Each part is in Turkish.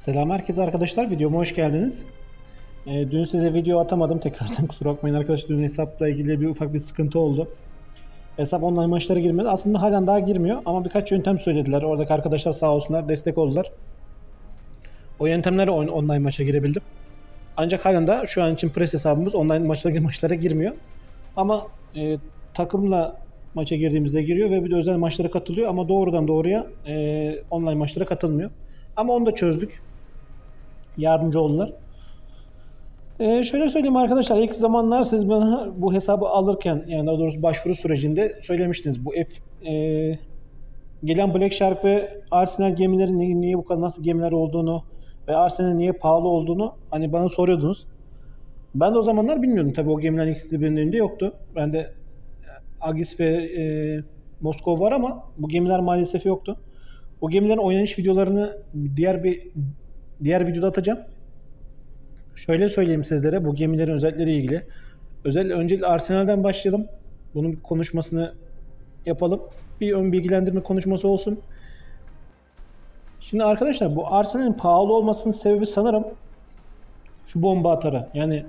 Selam herkese arkadaşlar. Videoma hoş geldiniz. Ee, dün size video atamadım. Tekrardan kusura bakmayın arkadaşlar. Dün hesapla ilgili bir ufak bir sıkıntı oldu. Hesap online maçlara girmedi. Aslında halen daha girmiyor ama birkaç yöntem söylediler. Oradaki arkadaşlar sağ olsunlar destek oldular. O yöntemlerle on- online maça girebildim. Ancak halen daha şu an için pres hesabımız online maçlara, maçlara girmiyor. Ama e, takımla maça girdiğimizde giriyor ve bir de özel maçlara katılıyor ama doğrudan doğruya e, online maçlara katılmıyor. Ama onu da çözdük. Yardımcı oldular. Ee, şöyle söyleyeyim arkadaşlar ilk zamanlar siz bana bu hesabı alırken yani daha doğrusu başvuru sürecinde söylemiştiniz. Bu F e, gelen Black Shark ve Arsenal gemilerin niye, niye bu kadar nasıl gemiler olduğunu ve Arsenal'in niye pahalı olduğunu hani bana soruyordunuz. Ben de o zamanlar bilmiyordum tabii o gemilerin ikisi de birinin elinde yoktu. Ben de Agis ve e, Moskova var ama bu gemiler maalesef yoktu. O gemilerin oynanış videolarını diğer bir diğer videoda atacağım. Şöyle söyleyeyim sizlere bu gemilerin özellikleri ilgili. Özellikle öncelikle Arsenal'den başlayalım. Bunun konuşmasını yapalım. Bir ön bilgilendirme konuşması olsun. Şimdi arkadaşlar bu Arsenal'in pahalı olmasının sebebi sanırım şu bomba atarı. Yani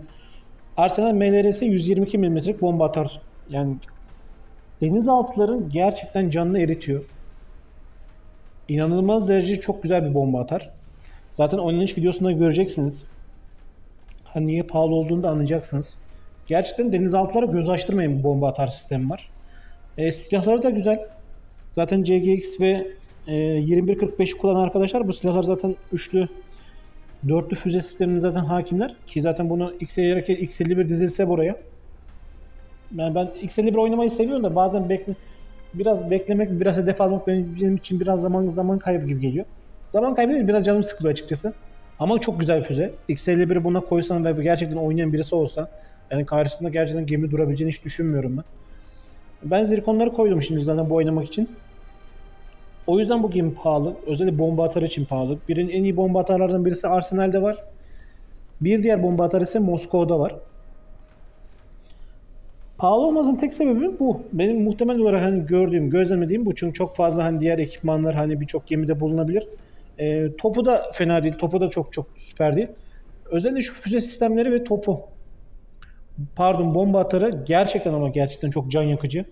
Arsenal MLRS 122 mm'lik bomba atar. Yani denizaltıların gerçekten canını eritiyor. İnanılmaz derece çok güzel bir bomba atar. Zaten oynanış videosunda göreceksiniz. Ha niye pahalı olduğunu da anlayacaksınız. Gerçekten denizaltılara göz açtırmayın bu bomba atar sistemi var. E, silahları da güzel. Zaten CGX ve e, 2145'i kullanan arkadaşlar bu silahlar zaten üçlü dörtlü füze sistemine zaten hakimler. Ki zaten bunu X51 X51 dizilse buraya. Yani ben X51 oynamayı seviyorum da bazen bekle biraz beklemek, biraz hedef almak benim için biraz zaman zaman kaybı gibi geliyor. Zaman değil, biraz canım sıkılıyor açıkçası. Ama çok güzel bir füze. X51'i buna koysan ve gerçekten oynayan birisi olsa yani karşısında gerçekten gemi durabileceğini hiç düşünmüyorum ben. Ben zirkonları koydum şimdi zaten bu oynamak için. O yüzden bu gemi pahalı. Özellikle bomba atar için pahalı. Birinin en iyi bomba atarlardan birisi Arsenal'de var. Bir diğer bomba atar ise Moskova'da var. Pahalı olmasının tek sebebi bu. Benim muhtemel olarak hani gördüğüm, gözlemlediğim bu. Çünkü çok fazla hani diğer ekipmanlar hani birçok gemide bulunabilir. E, topu da fena değil. Topu da çok çok süper değil. Özellikle şu füze sistemleri ve topu. Pardon bomba atarı gerçekten ama gerçekten çok can yakıcı.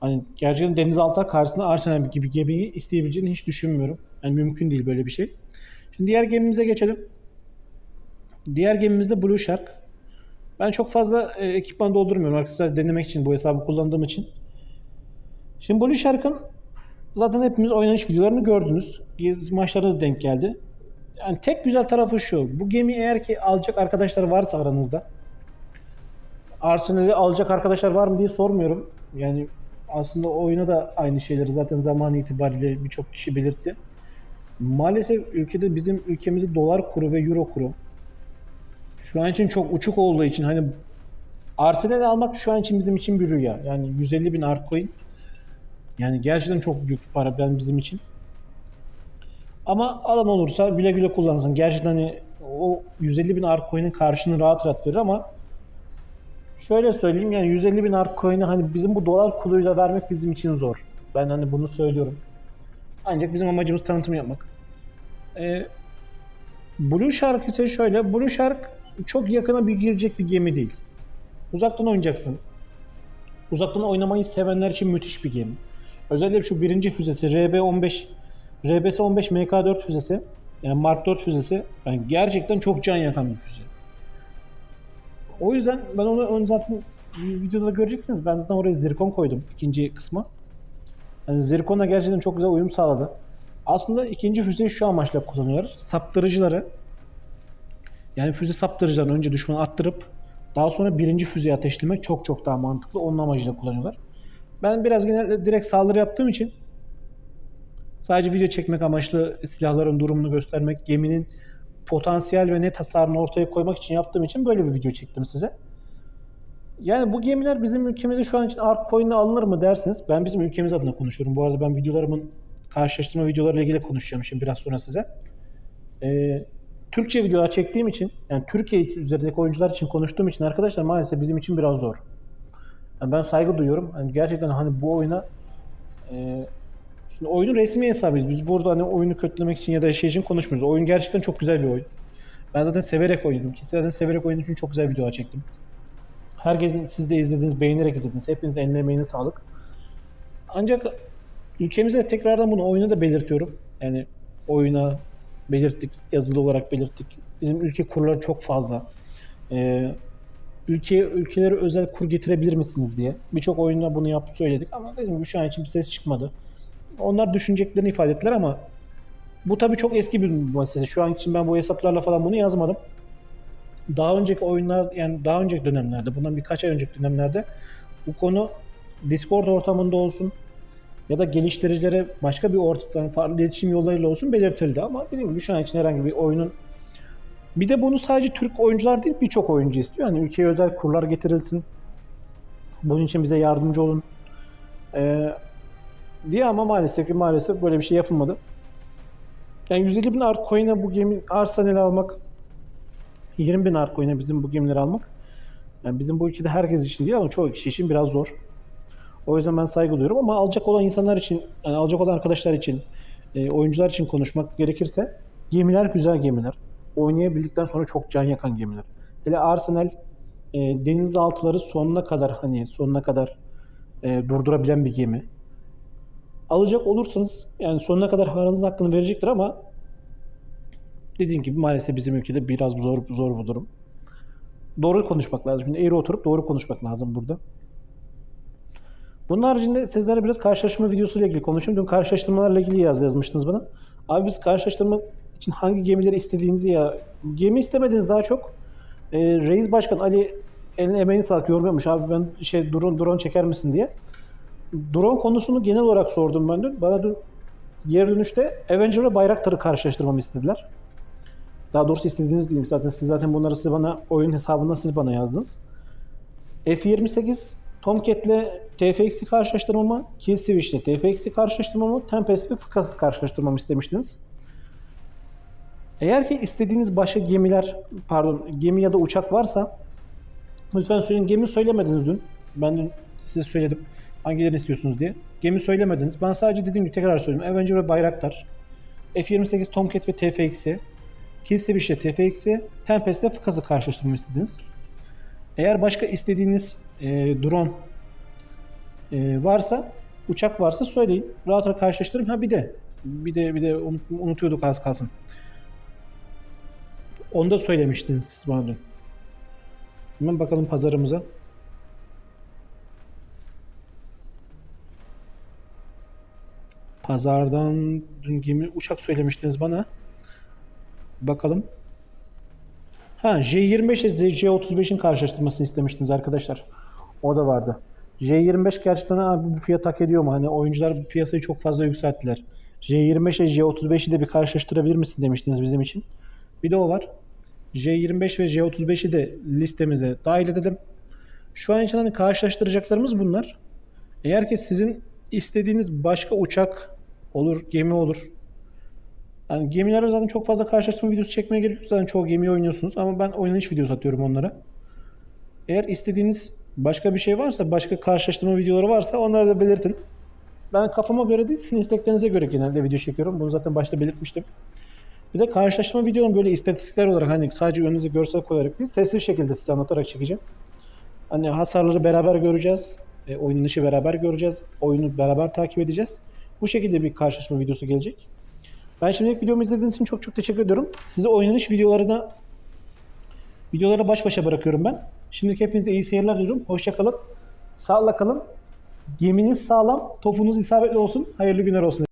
Hani gerçekten denizaltılar karşısında Arsenal gibi gemiyi isteyebileceğini hiç düşünmüyorum. Yani mümkün değil böyle bir şey. Şimdi diğer gemimize geçelim. Diğer gemimizde Blue Shark. Ben çok fazla e, ekipman doldurmuyorum arkadaşlar denemek için bu hesabı kullandığım için. Şimdi Blue Shark'ın zaten hepimiz oynanış videolarını gördünüz. Maçlara da denk geldi. Yani tek güzel tarafı şu. Bu gemi eğer ki alacak arkadaşlar varsa aranızda. Arsenal'i alacak arkadaşlar var mı diye sormuyorum. Yani aslında oyuna da aynı şeyleri zaten zaman itibariyle birçok kişi belirtti. Maalesef ülkede bizim ülkemizde dolar kuru ve euro kuru şu an için çok uçuk olduğu için hani Arsenal'i almak şu an için bizim için bir rüya. Yani 150 bin Arcoin yani gerçekten çok büyük bir para ben bizim için. Ama alan olursa güle güle kullansın. Gerçekten hani o 150 bin Arcoin'in karşını rahat rahat verir ama şöyle söyleyeyim yani 150 bin Arcoin'i hani bizim bu dolar kuruyla vermek bizim için zor. Ben hani bunu söylüyorum. Ancak bizim amacımız tanıtım yapmak. Ee, Blue Shark ise şöyle. Blue Shark çok yakına bir girecek bir gemi değil. Uzaktan oynayacaksınız. Uzaktan oynamayı sevenler için müthiş bir gemi. Özellikle şu birinci füzesi RB-15 RBS-15 MK4 füzesi yani Mark 4 füzesi yani gerçekten çok can yakan bir füze. O yüzden ben onu, onu zaten videoda göreceksiniz. Ben zaten oraya zirkon koydum ikinci kısma. Yani zirkonla gerçekten çok güzel uyum sağladı. Aslında ikinci füzeyi şu amaçla kullanıyorlar. Saptırıcıları yani füze saptırıcılarını önce düşmana attırıp daha sonra birinci füzeyi ateşlemek çok çok daha mantıklı. Onun amacıyla kullanıyorlar. Ben biraz genelde direkt saldırı yaptığım için sadece video çekmek amaçlı silahların durumunu göstermek, geminin potansiyel ve net hasarını ortaya koymak için yaptığım için böyle bir video çektim size. Yani bu gemiler bizim ülkemizde şu an için Ark Coin'le alınır mı dersiniz. Ben bizim ülkemiz adına konuşuyorum. Bu arada ben videolarımın karşılaştırma videolarıyla ilgili konuşacağım şimdi biraz sonra size. Ee, Türkçe videolar çektiğim için, yani Türkiye üzerindeki oyuncular için konuştuğum için arkadaşlar maalesef bizim için biraz zor. Yani ben saygı duyuyorum. Yani gerçekten hani bu oyuna e, Şimdi oyunun resmi hesabıyız. Biz burada hani oyunu kötülemek için ya da şey için konuşmuyoruz. Oyun gerçekten çok güzel bir oyun. Ben zaten severek oynadım. Ki zaten severek oynadığım için çok güzel videolar çektim. Herkesin siz de izlediniz, beğenerek izlediniz. Hepiniz eline emeğine sağlık. Ancak ülkemize tekrardan bunu oyuna da belirtiyorum. Yani oyuna belirttik, yazılı olarak belirttik. Bizim ülke kurları çok fazla. Ee, ülkeye ülkelere özel kur getirebilir misiniz diye. Birçok oyunda bunu yapıp söyledik ama dediğim gibi şu an için bir ses çıkmadı. Onlar düşüneceklerini ifade ettiler ama bu tabii çok eski bir mesele. Şu an için ben bu hesaplarla falan bunu yazmadım. Daha önceki oyunlar yani daha önceki dönemlerde, bundan birkaç ay önceki dönemlerde bu konu Discord ortamında olsun ya da geliştiricilere başka bir ortam, farklı iletişim yollarıyla olsun belirtildi ama dediğim gibi şu an için herhangi bir oyunun bir de bunu sadece Türk oyuncular değil birçok oyuncu istiyor. Yani ülkeye özel kurlar getirilsin. Bunun için bize yardımcı olun. Ee, diye ama maalesef ki maalesef böyle bir şey yapılmadı. Yani 150 bin art bu gemi Arsenal almak 20 bin art bizim bu gemileri almak yani bizim bu ülkede herkes için değil ama çoğu kişi için biraz zor. O yüzden ben saygı duyuyorum ama alacak olan insanlar için, yani alacak olan arkadaşlar için, e, oyuncular için konuşmak gerekirse gemiler güzel gemiler. Oynayabildikten sonra çok can yakan gemiler. Hele Arsenal e, denizaltıları sonuna kadar hani sonuna kadar e, durdurabilen bir gemi. Alacak olursanız yani sonuna kadar paranızın hakkını verecektir ama dediğim gibi maalesef bizim ülkede biraz zor zor bu durum. Doğru konuşmak lazım. Şimdi eğri oturup doğru konuşmak lazım burada. Bunun haricinde sizlere biraz karşılaştırma videosuyla ilgili konuşayım. Dün karşılaştırmalarla ilgili yaz yazmıştınız bana. Abi biz karşılaştırma için hangi gemileri istediğinizi ya gemi istemediniz daha çok. Ee, Reis Başkan Ali eline emeğini sağlık yorum. Abi ben şey drone, drone çeker misin diye. Drone konusunu genel olarak sordum ben dün. Bana dün yer dönüşte Avenger ve Bayraktar'ı karşılaştırmamı istediler. Daha doğrusu istediğiniz diyeyim zaten. Siz zaten bunları siz bana oyun hesabından siz bana yazdınız. F28 Tomcat'le TFX'i karşılaştırmamı, Killswitch'le TFX'i karşılaştırmamı, Tempest ve Fukas'ı karşılaştırmamı istemiştiniz. Eğer ki istediğiniz başka gemiler, pardon gemi ya da uçak varsa lütfen söyleyin. Gemi söylemediniz dün. Ben dün size söyledim hangilerini istiyorsunuz diye. Gemi söylemediniz. Ben sadece dediğim gibi tekrar söyleyeyim. Avenger ve Bayraktar, F-28 Tomcat ve TFX'i, Killswitch'le TFX'i, Tempest'le Fukas'ı karşılaştırmamı istediniz. Eğer başka istediğiniz e, drone e, varsa, uçak varsa söyleyin. Rahat rahat karşılaştırırım. Ha bir de bir de bir de unut, unutuyorduk az kalsın. Onu da söylemiştiniz siz bana dün. Hemen bakalım pazarımıza. Pazardan dün gemi uçak söylemiştiniz bana. Bakalım. Ha J25 ile J35'in karşılaştırmasını istemiştiniz arkadaşlar. O da vardı. J25 gerçekten abi bu fiyat hak ediyor mu? Hani oyuncular piyasayı çok fazla yükselttiler. J25 ile J35'i de bir karşılaştırabilir misin demiştiniz bizim için. Bir de o var. J25 ve J35'i de listemize dahil edelim. Şu an için hani karşılaştıracaklarımız bunlar. Eğer ki sizin istediğiniz başka uçak olur, gemi olur. Yani gemilere zaten çok fazla karşılaştırma videosu çekmeye gerek yok. Zaten çoğu gemiyi oynuyorsunuz ama ben oynanış videosu atıyorum onlara. Eğer istediğiniz başka bir şey varsa, başka karşılaştırma videoları varsa onları da belirtin. Ben kafama göre değil, sizin isteklerinize göre genelde video çekiyorum. Bunu zaten başta belirtmiştim. Bir de karşılaştırma videonun böyle istatistikler olarak hani sadece önünüze görsel koyarak değil, sesli şekilde size anlatarak çekeceğim. Hani hasarları beraber göreceğiz. E, oynanışı beraber göreceğiz. Oyunu beraber takip edeceğiz. Bu şekilde bir karşılaşma videosu gelecek. Ben şimdilik videomu izlediğiniz için çok çok teşekkür ediyorum. Size oynanış videolarına videolara baş başa bırakıyorum ben. Şimdilik hepinize iyi seyirler diliyorum. Hoşça kalın. Sağlıkla kalın. Geminiz sağlam, topunuz isabetli olsun. Hayırlı günler olsun.